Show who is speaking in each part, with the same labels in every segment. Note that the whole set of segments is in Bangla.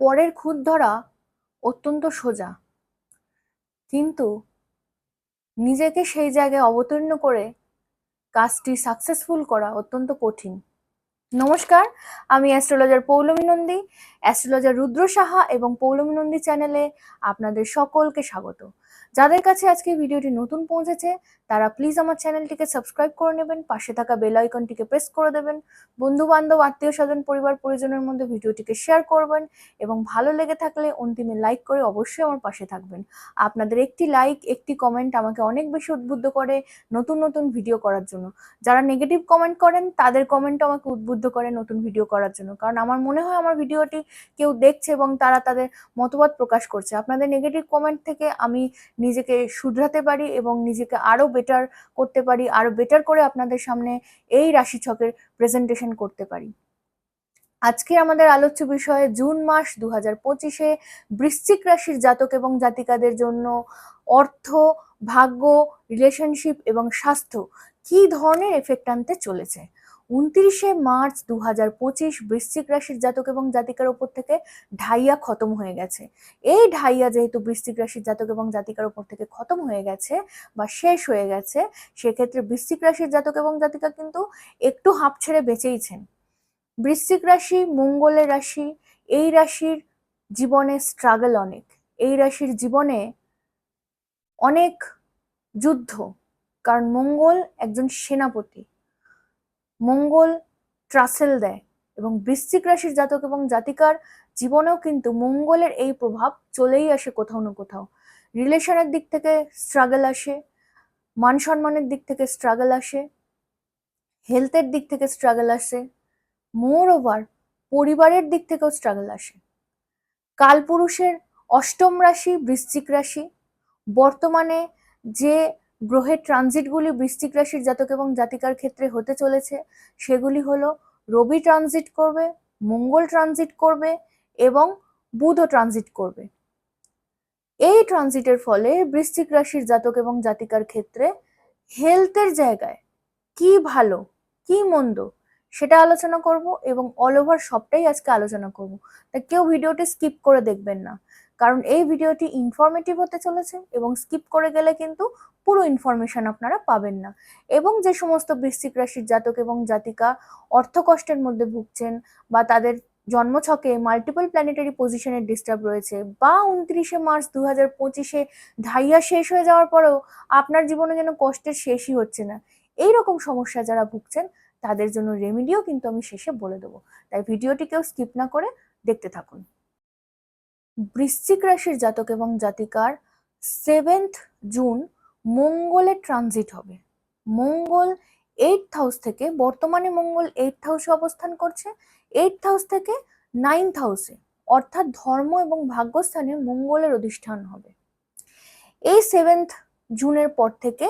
Speaker 1: পরের খুদ ধরা অত্যন্ত সোজা। কিন্তু নিজেকে সেই জায়গায় অবতীর্ণ করে কাজটি সাকসেসফুল করা অত্যন্ত কঠিন। নমস্কার, আমি অ্যাস্ট্রোলজার পৌলমী নন্দী অ্যাস্ট্রোলজার রুদ্র সাহা এবং পৌলমী নন্দী চ্যানেলে আপনাদের সকলকে স্বাগত। যাদের কাছে আজকে ভিডিওটি নতুন পৌঁছেছে, তারা প্লিজ আমার চ্যানেলটিকে সাবস্ক্রাইব করে নেবেন, পাশে থাকা বেল আইকনটিকে প্রেস করে দেবেন বন্ধু বান্ধব আত্মীয় স্বজন পরিবার, পরিজনের মধ্যে ভিডিওটিকে শেয়ার করবেন এবং ভালো লেগে থাকলে অন্তিমে লাইক করে অবশ্যই আমার পাশে থাকবেন। আপনাদের একটি লাইক একটি কমেন্ট আমাকে অনেক বেশি উদ্বুদ্ধ করে নতুন নতুন ভিডিও করার জন্য। যারা নেগেটিভ কমেন্ট করেন, তাদের কমেন্ট আমাকে উদ্বুদ্ধ করে নতুন ভিডিও করার জন্য। কারণ আমার মনে হয় আমার ভিডিওটি কেউ দেখছে এবং তারা তাদের মতবাদ প্রকাশ করছে। আপনাদের নেগেটিভ কমেন্ট থেকে আমি নিজেকে শুধরাতে পারি এবং নিজেকে আরও বেটার করতে পারি আরও বেটার করে আপনাদের সামনে এই রাশিছকের প্রেজেন্টেশন করতে পারি। আজকে আমাদের আলোচ্য বিষয়ে জুন মাস দু হাজার পঁচিশে বৃশ্চিক রাশির জাতক এবং জাতিকাদের জন্য অর্থ, ভাগ্য রিলেশনশিপ এবং স্বাস্থ্য কী ধরনের এফেক্ট আনতে চলেছে? উনত্রিশে মার্চ দু হাজার পঁচিশ বৃশ্চিক রাশির জাতক এবং জাতিকার ওপর থেকে ঢাইয়া খতম হয়ে গেছে। এই ঢাইয়া যেহেতু বৃশ্চিক রাশির জাতক এবং জাতিকার ওপর থেকে খতম হয়ে গেছে বা শেষ হয়ে গেছে, সেক্ষেত্রে বৃশ্চিক রাশির জাতক এবং জাতিকা কিন্তু একটু হাঁপ ছেড়ে বেঁচেইছেন। বৃশ্চিক রাশি, মঙ্গলের রাশি, এই রাশির জীবনে স্ট্রাগল অনেক। এই রাশির জীবনে অনেক যুদ্ধ, কারণ মঙ্গল একজন সেনাপতি। মঙ্গল ট্রাসেল দেয় এবং বৃশ্চিক রাশির জাতক এবং জাতিকার জীবনেও কিন্তু মঙ্গলের এই প্রভাব চলেই আসে কোথাও না কোথাও। রিলেশনের দিক থেকে স্ট্রাগল আসে, মান সম্মানের দিক থেকে স্ট্রাগল আসে হেলথের দিক থেকে স্ট্রাগল আসে মোর ওভার পরিবারের দিক থেকেও স্ট্রাগল আসে। কালপুরুষের অষ্টম রাশি, বৃশ্চিক রাশি, বর্তমানে যে গ্রহের ট্রানজিটগুলি বৃশ্চিক রাশির জাতক এবং জাতিকার ক্ষেত্রে হতে চলেছে। সেগুলি হলো রবি ট্রানজিট করবে, মঙ্গল ট্রানজিট করবে এবং বুধও ট্রানজিট করবে। এই ট্রানজিটের ফলে বৃশ্চিক রাশির জাতক এবং জাতিকার ক্ষেত্রে হেলথের জায়গায় কি ভালো, কি মন্দ সেটা আলোচনা করব এবং অল ওভার সবটাই আজকে আলোচনা করব। তা কেউ ভিডিওটি স্কিপ করে দেখবেন না। কারণ এই ভিডিওটি ইনফরমেটিভ হতে চলেছে এবং স্কিপ করে গেলে কিন্তু পুরো ইনফরমেশন আপনারা পাবেন না। এবং যে সমস্ত বৃশ্চিক রাশির জাতক এবং জাতিকা অর্থকষ্টের মধ্যে ভুগছেন বা তাদের জন্মছকে মাল্টিপল প্ল্যানেটারি পজিশনের ডিস্টার্ব রয়েছে বা উনত্রিশে মার্চ দু হাজার পঁচিশে ঢাইয়া শেষ হয়ে যাওয়ার পরেও আপনার জীবনে যেন কষ্টের শেষই হচ্ছে না এই রকম সমস্যা যারা ভুগছেন, তাদের জন্য রেমিডিও কিন্তু আমি শেষে বলে দেবো। তাই ভিডিওটি কেউ স্কিপ না করে দেখতে থাকুন। বৃশ্চিক রাশির জাতক এবং জাতিকার সেভেন্থ জুন মঙ্গলের ট্রানজিট হবে। মঙ্গল এইট হাউস থেকে, বর্তমানে মঙ্গল এইট হাউসে অবস্থান করছে এইট হাউস থেকে নাইন্থ হাউসে অর্থাৎ ধর্ম এবং ভাগ্যস্থানে মঙ্গলের অধিষ্ঠান হবে। এই সেভেন্থ জুনের পর থেকে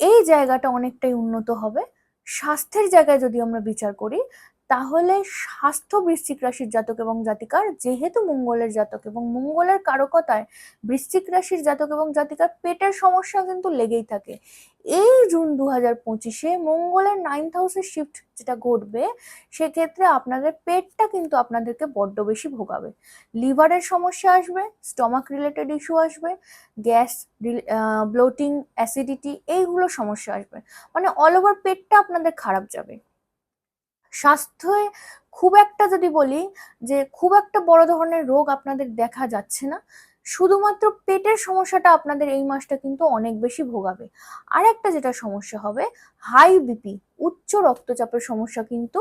Speaker 1: এই জায়গাটা অনেকটাই উন্নত হবে। স্বাস্থ্যের জায়গায় যদি আমরা বিচার করি তাহলে স্বাস্থ্য বৃশ্চিক রাশির জাতক এবং জাতিকার, যেহেতু মঙ্গলের জাতক এবং মঙ্গলের কারকতায় বৃশ্চিক রাশির জাতক এবং জাতিকার পেটের সমস্যা কিন্তু লেগেই থাকে। এই জুন দু হাজার পঁচিশে মঙ্গলের নাইন্থ হাউসের শিফট যেটা ঘটবে, সেক্ষেত্রে আপনাদের পেটটা কিন্তু আপনাদেরকে বড্ড বেশি ভোগাবে। লিভারের সমস্যা আসবে স্টমাক রিলেটেড ইস্যু আসবে গ্যাস ব্লোটিং অ্যাসিডিটি এইগুলো সমস্যা আসবে। মানে অল ওভার পেটটা আপনাদের খারাপ যাবে। স্বাস্থ্যে খুব একটা যদি বলি যে খুব একটা বড় ধরনের রোগ আপনাদের দেখা যাচ্ছে না, শুধুমাত্র পেটের সমস্যাটা আপনাদের এই মাসটা কিন্তু অনেক বেশি ভোগাবে। আর একটা যেটা সমস্যা হবে হাই বিপি উচ্চ রক্তচাপের সমস্যা কিন্তু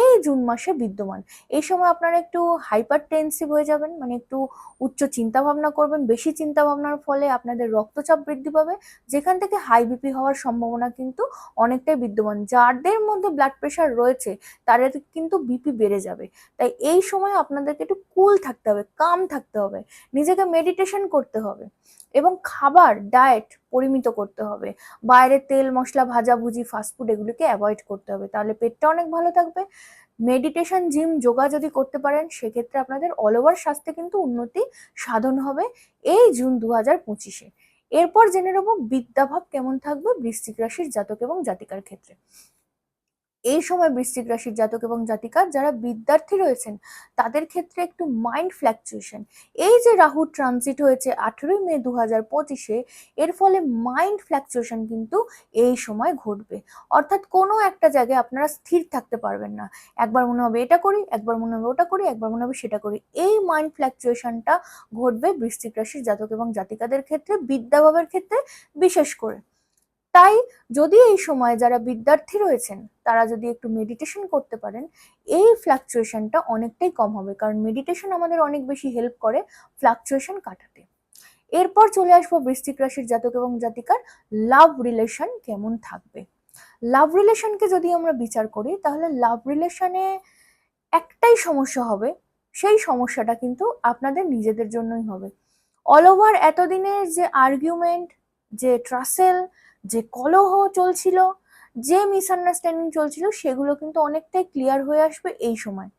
Speaker 1: এই জুন মাসে বিদ্যমান। এই সময় আপনারা একটু হাইপার টেনসিভ হয়ে যাবেন মানে একটু উচ্চ চিন্তা ভাবনা করবেন, বেশি চিন্তা ভাবনার ফলে আপনাদের রক্তচাপ বৃদ্ধি পাবে। যেখান থেকে হাই বিপি হওয়ার সম্ভাবনা কিন্তু অনেকটাই বিদ্যমান। যাদের মধ্যে ব্লাড প্রেশার রয়েছে, তাদের কিন্তু বিপি বেড়ে যাবে। তাই এই সময় আপনাদেরকে একটু কুল থাকতে হবে কাম থাকতে হবে। নিজেকে মেডিটেশন করতে হবে। এবং খাবার ডায়েট পরিমিত করতে হবে। বাইরে তেল, মশলা ভাজাভুজি ফাস্টফুড এগুলিকে অ্যাভয়েড করতে হবে। তাহলে পেটটা অনেক ভালো থাকবে। মেডিটেশন জিম যোগা যদি করতে পারেন, সেক্ষেত্রে আপনাদের অল ওভার স্বাস্থ্যে কিন্তু উন্নতি সাধন হবে এই জুন দু হাজার পঁচিশে। এরপর জেনে নেব বিদ্যাভাব কেমন থাকবে বৃশ্চিক রাশির জাতক এবং জাতিকার ক্ষেত্রে। এই সময় বৃশ্চিক রাশির জাতক এবং জাতিকা যারা বিদ্যার্থী রয়েছেন, তাদের ক্ষেত্রে একটু মাইন্ড ফ্ল্যাকচুয়েশন এই যে রাহু ট্রানজিট হয়েছে আঠেরোই মে দু হাজার পঁচিশে, এর ফলে মাইন্ড ফ্ল্যাকচুয়েশন কিন্তু এই সময় ঘটবে। অর্থাৎ কোনো একটা জায়গায় আপনারা স্থির থাকতে পারবেন না। একবার মনে হবে এটা করি, একবার মনে হবে ওটা করি, একবার মনে হবে সেটা করি। এই মাইন্ড ফ্ল্যাকচুয়েশনটা ঘটবে বৃশ্চিক রাশির জাতক এবং জাতিকাদের ক্ষেত্রে, বিদ্যাভাবের ক্ষেত্রে বিশেষ করে। তাই যদি এই সময় যারা বিদ্যার্থী রয়েছেন, তারা যদি একটু মেডিটেশন করতে পারেন, এই ফ্লাকচুয়েশনটা অনেকটাই কম হবে। কারণ মেডিটেশন আমাদের অনেক বেশি হেল্প করে ফ্লাকচুয়েশন কাটাতে। এরপর চলে আসব বৃশ্চিক রাশির জাতক এবং জাতিকার লাভ রিলেশন কেমন থাকবে। লাভ রিলেশনকে যদি আমরা বিচার করি, তাহলে লাভ রিলেশনে একটাই সমস্যা হবে, সেই সমস্যাটা কিন্তু আপনাদের নিজেদের জন্যই হবে। অল ওভার এতদিনের যে আর্গুমেন্ট যে ট্রাসেল যে কলহ চলছিল, যে মিসআন্ডারস্ট্যান্ডিং চলছিল, সেগুলো কিন্তু অনেকটাই ক্লিয়ার হয়ে আসবে এই সময়।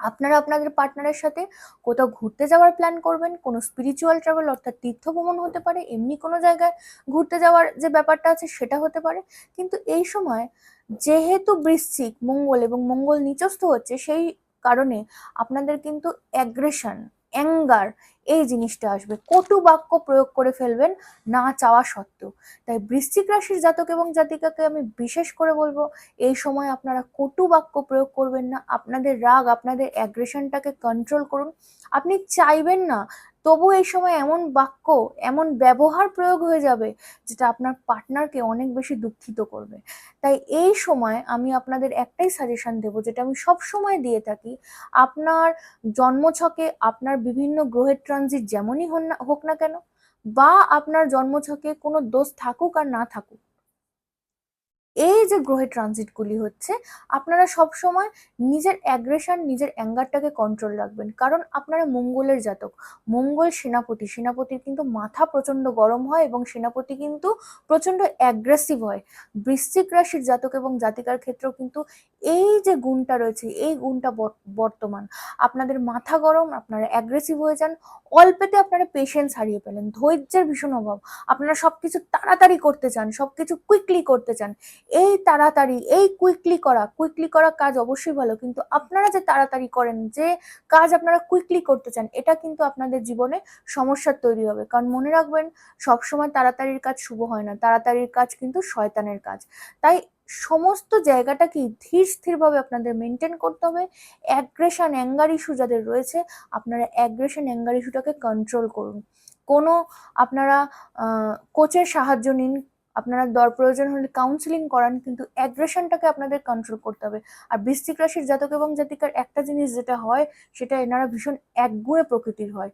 Speaker 1: আপনারা আপনাদের পার্টনারের সাথে কোথাও ঘুরতে যাওয়ার প্ল্যান করবেন, কোনো স্পিরিচুয়াল ট্রাভেল অর্থাৎ তীর্থ ভ্রমণ হতে পারে, এমনি কোনো জায়গায় ঘুরতে যাওয়ার যে ব্যাপারটা আছে সেটা হতে পারে। কিন্তু এই সময় যেহেতু বৃশ্চিক, মঙ্গল এবং মঙ্গল নিচস্থ হচ্ছে, সেই কারণে আপনাদের কিন্তু অ্যাগ্রেশন অ্যাঙ্গার এই জিনিসটা আসবে। কটু বাক্য প্রয়োগ করে ফেলবেন না চাওয়া সত্ত্বেও। তাই বৃশ্চিক রাশির জাতক এবং জাতিকাকে আমি বিশেষ করে বলব, এই সময় আপনারা কটু বাক্য প্রয়োগ করবেন না। আপনাদের রাগ, আপনাদের অ্যাগ্রেশনটাকে কন্ট্রোল করুন। আপনি চাইবেন না তবু এই সময় এমন বাক্য, এমন ব্যবহার প্রয়োগ হয়ে যাবে যেটা আপনার পার্টনারকে অনেক বেশি দুঃখিত করবে। তাই এই সময় আমি আপনাদের একটাই সাজেশন দেবো, যেটা আমি সব সময় দিয়ে থাকি, আপনার জন্মছকে আপনার বিভিন্ন গ্রহের ট্রানজিট যেমনই হোক না কেন, বা আপনার জন্মছকে কোনো দোষ থাকুক আর না থাকুক এই যে গ্রহের ট্রানজিটগুলি হচ্ছে, আপনারা সব সময় নিজের অ্যাগ্রেশন নিজের অ্যাঙ্গারটাকে কন্ট্রোল রাখবেন। কারণ আপনারা মঙ্গলের জাতক। মঙ্গল সেনাপতি। সেনাপতির কিন্তু মাথা প্রচণ্ড গরম হয় এবং সেনাপতি কিন্তু প্রচণ্ড অ্যাগ্রেসিভ হয়। বৃশ্চিক রাশির জাতক এবং জাতিকার ক্ষেত্রেও কিন্তু এই যে গুণটা রয়েছে, এই গুণটা বর্তমান। আপনাদের মাথা গরম, আপনারা অ্যাগ্রেসিভ হয়ে যান, অল্পেতে আপনারা পেশেন্স হারিয়ে ফেলেন। ধৈর্যের ভীষণ অভাব। আপনারা সবকিছু তাড়াতাড়ি করতে চান, সবকিছু কুইকলি করতে চান। এই তাড়াতাড়ি, এই কুইকলি করা কুইকলি করা কাজ অবশ্যই ভালো। কিন্তু আপনারা যে তাড়াতাড়ি করেন, যে কাজ আপনারা কুইকলি করতে চান, এটা কিন্তু আপনাদের জীবনে সমস্যার তৈরি হবে। কারণ মনে রাখবেন, সবসময় তাড়াতাড়ির কাজ শুভ হয় না। তাড়াতাড়ির কাজ কিন্তু শয়তানের কাজ। তাই সমস্ত জায়গাটাকে ধীর স্থিরভাবে আপনাদের মেনটেন করতে হবে। অ্যাগ্রেশন অ্যাঙ্গার ইস্যু যাদের রয়েছে, আপনারা অ্যাগ্রেশন অ্যাঙ্গার ইস্যুটাকে কন্ট্রোল করুন। কোনো আপনারা কোচের সাহায্য নিন আপনারা দর প্রয়োজন হলে কাউন্সিলিং করান, কিন্তু অ্যাগ্রেশনটাকে আপনাদের কন্ট্রোল করতে হবে। আর বৃশ্চিক রাশির জাতক এবং জাতিকার একটা জিনিস যেটা হয়, সেটা এনারা ভীষণ একগুঁয়ে প্রকৃতির হয়।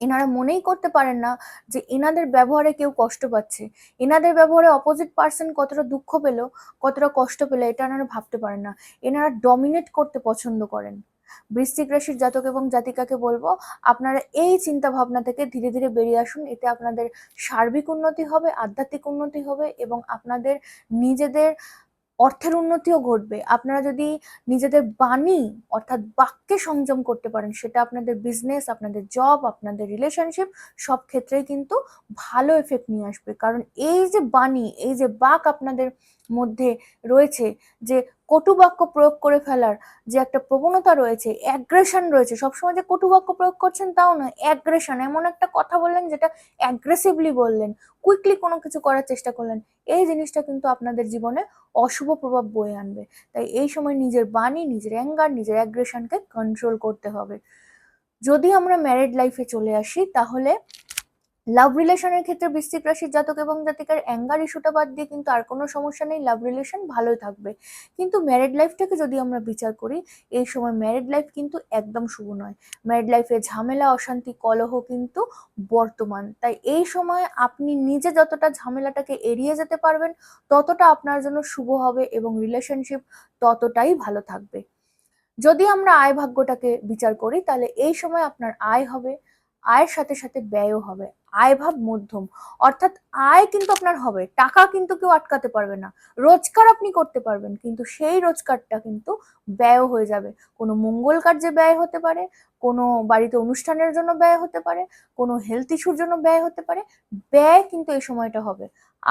Speaker 1: এনারা মনেই করতে পারেন না যে এনাদের ব্যবহারে কেউ কষ্ট পাচ্ছে। এনাদের ব্যবহারে অপোজিট পার্সন কতটা দুঃখ পেল, কতটা কষ্ট পেল, এটা এনারা ভাবতে পারেন না। এনারা ডমিনেট করতে পছন্দ করেন। বৃশ্চিক রাশির জাতক এবং জাতিকাকে বলব, আপনারা এই চিন্তা ভাবনা থেকে ধীরে ধীরে বেরিয়ে আসুন। এতে আপনাদের সার্বিক উন্নতি হবে, আধ্যাত্মিক উন্নতি হবে এবং আপনাদের নিজেদের অর্থের উন্নতিও ঘটবে। আপনারা যদি নিজেদের বাণী অর্থাৎ বাক্যে সংযম করতে পারেন, সেটা আপনাদের বিজনেস আপনাদের জব আপনাদের রিলেশনশিপ সব ক্ষেত্রেই কিন্তু ভালো এফেক্ট নিয়ে আসবে। কারণ এই যে বাণী, এই যে বাক আপনাদের মধ্যে রয়েছে যে কটু বাক্য প্রয়োগ করে ফেলার যে একটা প্রবণতা রয়েছে অ্যাগ্রেশন রয়েছে, সবসময় যে কটু বাক্য প্রয়োগ করছেন তাও নয় অ্যাগ্রেশন এমন একটা কথা বললেন যেটা অ্যাগ্রেসিভলি বললেন কুইকলি কোনো কিছু করার চেষ্টা করলেন, এই জিনিসটা কিন্তু আপনাদের জীবনে অশুভ প্রভাব বয়ে আনবে। তাই এই সময় নিজের বাণী, নিজের অ্যাঙ্গার নিজের অ্যাগ্রেশনকে কন্ট্রোল করতে হবে। যদি আমরা ম্যারিড লাইফে চলে আসি, তাহলে লাভ রিলেশনের ক্ষেত্রে বৃশ্চিক রাশির জাতক এবং জাতিকার অ্যাঙ্গার ইস্যুটা বাদ দিয়ে কিন্তু আর কোনো সমস্যা নেই। লাভ রিলেশন ভালোই থাকবে। কিন্তু ম্যারিড লাইফটাকে যদি আমরা বিচার করি, এই সময় ম্যারিড লাইফ কিন্তু একদম শুভ নয়। ম্যারিড লাইফে ঝামেলা, অশান্তি, কলহ কিন্তু বর্তমান। তাই এই সময় আপনি নিজে যতটা ঝামেলাটাকে এড়িয়ে যেতে পারবেন, ততটা আপনার জন্য শুভ হবে এবং রিলেশনশিপ ততটাই ভালো থাকবে। যদি আমরা আয় ভাগ্যটাকে বিচার করি, তাহলে এই সময় আপনার আয় হবে, আয়ের সাথে সাথে ব্যয়ও হবে। আয় ভাব মধ্যম। অর্থাৎ আয় কিন্তু আপনার হবে, টাকা কিন্তু কেউ আটকাতে পারবে না। রোজগার আপনি করতে পারবেন, কিন্তু সেই রোজগারটা কিন্তু ব্যয় হয়ে যাবে। কোনো মঙ্গল কার্যে ব্যয় হতে পারে, কোনো বাড়িতে অনুষ্ঠানের জন্য ব্যয় হতে পারে, কোনো হেলথ ইস্যুর জন্য ব্যয় হতে পারে। ব্যয় কিন্তু এই সময়টা হবে।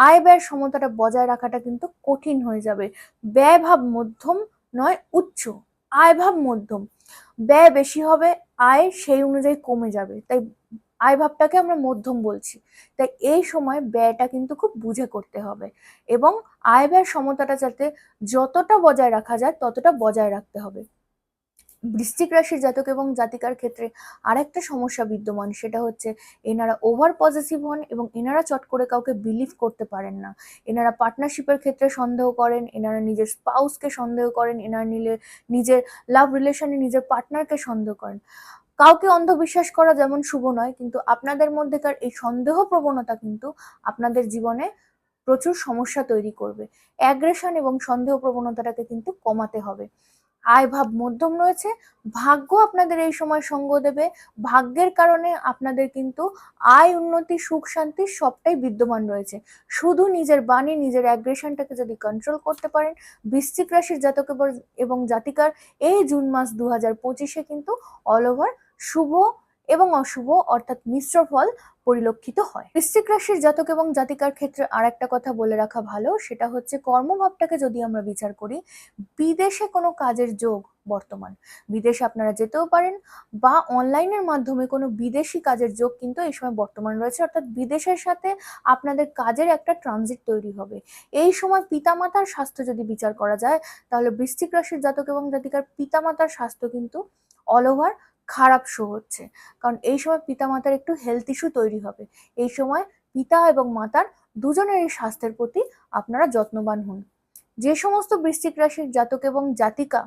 Speaker 1: আয় ব্যয়ের সমতাটা বজায় রাখাটা কিন্তু কঠিন হয়ে যাবে। ব্যয় ভাব মধ্যম নয়, উচ্চ। আয় ভাব মধ্যম। ব্যয় বেশি হবে, আয় সেই অনুযায়ী কমে যাবে। তাই আয় ভাবটাকে আমরা মধ্যম বলছি। তাই এই সময় ব্যয়টা কিন্তু খুব বুঝে করতে হবে এবং আয় ব্যয়ের সমতাটা যাতে যতটা বজায় রাখা যায় ততটা বজায় রাখতে হবে। বৃশ্চিক রাশির জাতক এবং জাতিকার ক্ষেত্রে আরেকটা সমস্যা বিদ্যমান, সেটা হচ্ছে এনারা ওভার পজিটিভ হন এবং এনারা চট করে কাউকে বিলিভ করতে পারেন না। এনারা পার্টনারশিপের ক্ষেত্রে সন্দেহ করেন, এনারা নিজের স্পাউসকে সন্দেহ করেন, এনারা নিলে নিজের লাভ রিলেশনে নিজের পার্টনারকে সন্দেহ করেন। কাউকে অন্ধবিশ্বাস করা যেমন শুভ নয়, কিন্তু আপনাদের মধ্যেকার এই সন্দেহ প্রবণতা কিন্তু আপনাদের জীবনে প্রচুর সমস্যা তৈরি করবে। অ্যাগ্রেশন এবং সন্দেহ প্রবণতাটাকে কিন্তু কমাতে হবে। আয় ভাব মধ্যম রয়েছে, ভাগ্য আপনাদের এই সময় সঙ্গ দেবে, ভাগ্যের কারণে আপনাদের কিন্তু আয়, উন্নতি, সুখ, শান্তি সবটাই বিদ্যমান রয়েছে। শুধু নিজের বাণী, নিজের অ্যাগ্রেশনটাকে যদি কন্ট্রোল করতে পারেন, বৃশ্চিক রাশির জাতক এবং- জাতিকার এই জুন মাস দু হাজার পঁচিশে কিন্তু অল ওভার শুভ এবং অশুভ অর্থাৎ মিশ্র ফল পরিলক্ষিত হয়। বৃশ্চিক রাশির জাতক এবং জাতিকার ক্ষেত্রে আর একটা কথা বলে রাখা ভালো, সেটা হচ্ছে কর্মভাবটাকে যদি আমরা বিচার করি, বিদেশে কোনো কাজের যোগ বর্তমান। বিদেশে আপনারা যেতেও পারেন বা অনলাইনের মাধ্যমে কোনো বিদেশি কাজের যোগ কিন্তু এই সময় বর্তমান রয়েছে, অর্থাৎ বিদেশের সাথে আপনাদের কাজের একটা ট্রানজিট তৈরি হবে। এই সময় পিতামাতার স্বাস্থ্য যদি বিচার করা যায়, তাহলে বৃশ্চিক রাশির জাতক এবং জাতিকার পিতামাতার স্বাস্থ্য কিন্তু অল ওভার খারাপ শো হচ্ছে। কারণ এই সময় পিতামাতার একটু হেলথ ইস্যু তৈরি হবে। এই সময় পিতা এবং মাতার দুজনেরই স্বাস্থ্যের প্রতি আপনারা যত্নবান হন। যে সমস্ত বৃশ্চিক রাশির জাতক এবং জাতিকা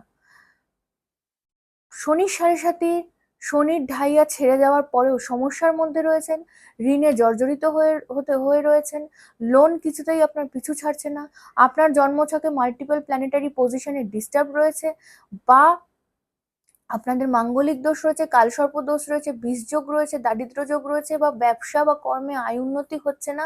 Speaker 1: শনির সাড়ে সাথে শনির ঢাইয়া ছেড়ে যাওয়ার পরেও সমস্যার মধ্যে রয়েছেন, ঋণে জর্জরিত হয়ে, হতে, হয়ে রয়েছেন লোন কিছুতেই আপনার পিছু ছাড়ছে না, আপনার জন্মছকে মাল্টিপল প্ল্যানেটারি পজিশনে ডিস্টার্ব রয়েছে বা আপনাদের মাঙ্গলিক দোষ রয়েছে, কালসর্প দোষ রয়েছে বীজযোগ রয়েছে, দারিদ্র যোগ রয়েছে বা ব্যবসা বা কর্মে আয় উন্নতি হচ্ছে না,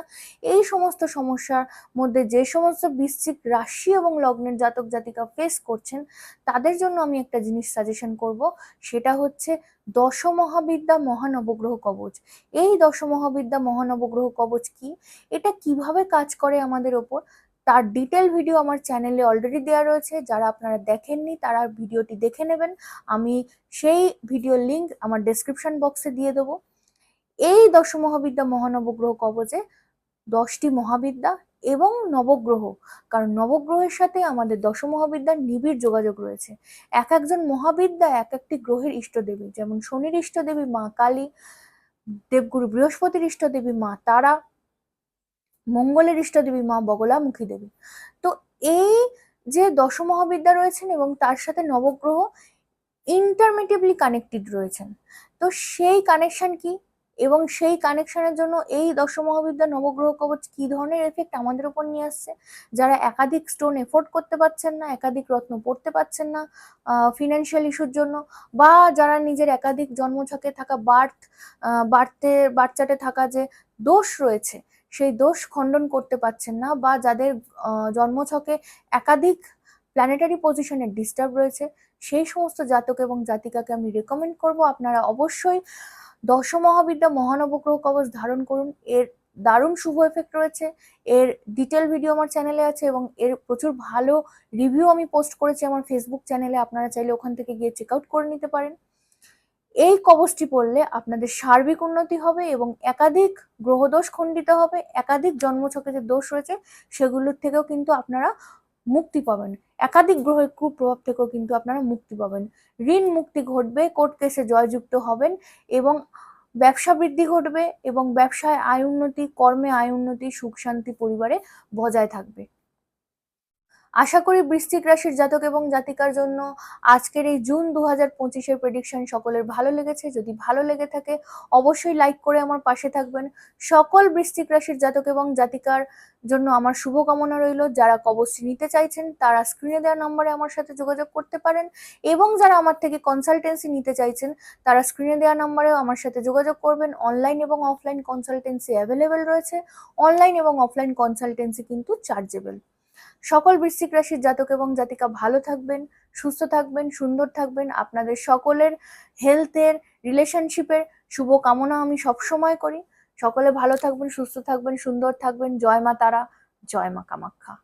Speaker 1: এই সমস্ত সমস্যার মধ্যে যে সমস্ত বৃশ্চিক রাশি এবং লগ্নের জাতক জাতিকা ফেস করছেন, তাদের জন্য আমি একটা জিনিস সাজেশন করব, সেটা হচ্ছে দশ মহাবিদ্যা মহানবগ্রহ কবচ। এই দশ মহাবিদ্যা মহানবগ্রহ কবচ কি? এটা কীভাবে কাজ করে আমাদের ওপর? তার ডিটেল ভিডিও আমার চ্যানেলে অলরেডি দেওয়া রয়েছে। যারা আপনারা দেখেননি, তারা ভিডিওটি দেখে নেবেন। আমি সেই ভিডিও লিংক আমার ডেসক্রিপশন বক্সে দিয়ে দেবো। এই দশ মহাবিদ্যা মহানবগ্রহ কবচে দশটি মহাবিদ্যা এবং নবগ্রহ, কারণ নবগ্রহের সাথে আমাদের দশ মহাবিদ্যার নিবিড় যোগাযোগ রয়েছে। এক একজন মহাবিদ্যা এক একটি গ্রহের ইষ্টদেবী, যেমন শনির ইষ্টদেবী মা কালী, দেবগুরু বৃহস্পতির ইষ্টদেবী মা তারা মঙ্গলের ইষ্টদেবী মা বগলামুখী দেবী। তো এই যে দশ মহাবিদ্যা রয়েছেন এবং তার সাথে নবগ্রহ ইন্টারমিটিভলি কানেক্টেড রয়েছেন, তো সেই কানেকশন কি? এবং সেই কানেকশনের জন্য এই দশ মহাবিদ্যা নবগ্রহ কবচ কি ধরনের এফেক্ট আমাদের উপর নিয়ে আসছে? যারা একাধিক স্টোন এফোর্ড করতে পারছেন না, একাধিক রত্ন পড়তে পারছেন না ফিনান্সিয়াল ইস্যুর জন্য, বা যারা নিজের একাধিক জন্মছকে থাকা বার্থ বার্থে বাচ্চাটে থাকা যে দোষ রয়েছে সেই দোষ খণ্ডন করতে পারছেন না বা যাদের জন্মছকে একাধিক প্ল্যানেটারি পজিশনের ডিস্টার্ব রয়েছে, সেই সমস্ত জাতক এবং জাতিকাকে আমি রেকমেন্ড করব। আপনারা অবশ্যই দশ মহাবিদ্যা মহানবগ্রহ কবচ ধারণ করুন। এর দারুণ শুভ এফেক্ট রয়েছে। এর ডিটেল ভিডিও আমার চ্যানেলে আছে এবং এর প্রচুর ভালো রিভিউ আমি পোস্ট করেছি আমার ফেসবুক চ্যানেলে আপনারা চাইলে ওখান থেকে গিয়ে চেক আউট করে নিতে পারেন। এই কবচটি পড়লে আপনাদের সার্বিক উন্নতি হবে এবং একাধিক গ্রহদোষ খণ্ডিত হবে, একাধিক জন্মছকে যে দোষ রয়েছে সেগুলোর থেকেও কিন্তু আপনারা মুক্তি পাবেন। একাধিক গ্রহের কুপ্রভাব থেকেও কিন্তু আপনারা মুক্তি পাবেন। ঋণ মুক্তি ঘটবে, কোর্ট কেসে জয়যুক্ত হবেন এবং ব্যবসা বৃদ্ধি ঘটবে এবং ব্যবসায় আয় উন্নতি, কর্মে আয় উন্নতি, সুখ শান্তি পরিবারে বজায় থাকবে। আশা করি বৃশ্চিক রাশির জাতক এবং জাতিকার জন্য আজকের এই জুন দু হাজার পঁচিশের প্রেডিকশন সকলের ভালো লেগেছে। যদি ভালো লেগে থাকে, অবশ্যই লাইক করে আমার পাশে থাকবেন। সকল বৃশ্চিক রাশির জাতক এবং জাতিকার জন্য আমার শুভকামনা রইল। যারা কবচটি নিতে চাইছেন, তারা স্ক্রিনে দেওয়া নম্বরে আমার সাথে যোগাযোগ করতে পারেন। এবং যারা আমার থেকে কনসালটেন্সি নিতে চাইছেন, তারা স্ক্রিনে দেওয়া নম্বরেও আমার সাথে যোগাযোগ করবেন। অনলাইন এবং অফলাইন কনসালটেন্সি অ্যাভেলেবেল রয়েছে। অনলাইন এবং অফলাইন কনসালটেন্সি কিন্তু চার্জেবল সকল বৃশ্চিক রাশির জাতক এবং জাতিকা ভালো থাকবেন, সুস্থ থাকবেন, সুন্দর থাকবেন। আপনাদের সকলের হেলথের রিলেশনশিপের শুভ কামনা আমি সবসময় করি। সকলে ভালো থাকবেন, সুস্থ থাকবেন, সুন্দর থাকবেন। জয় মা তারা, জয় মা কামাখ্যা।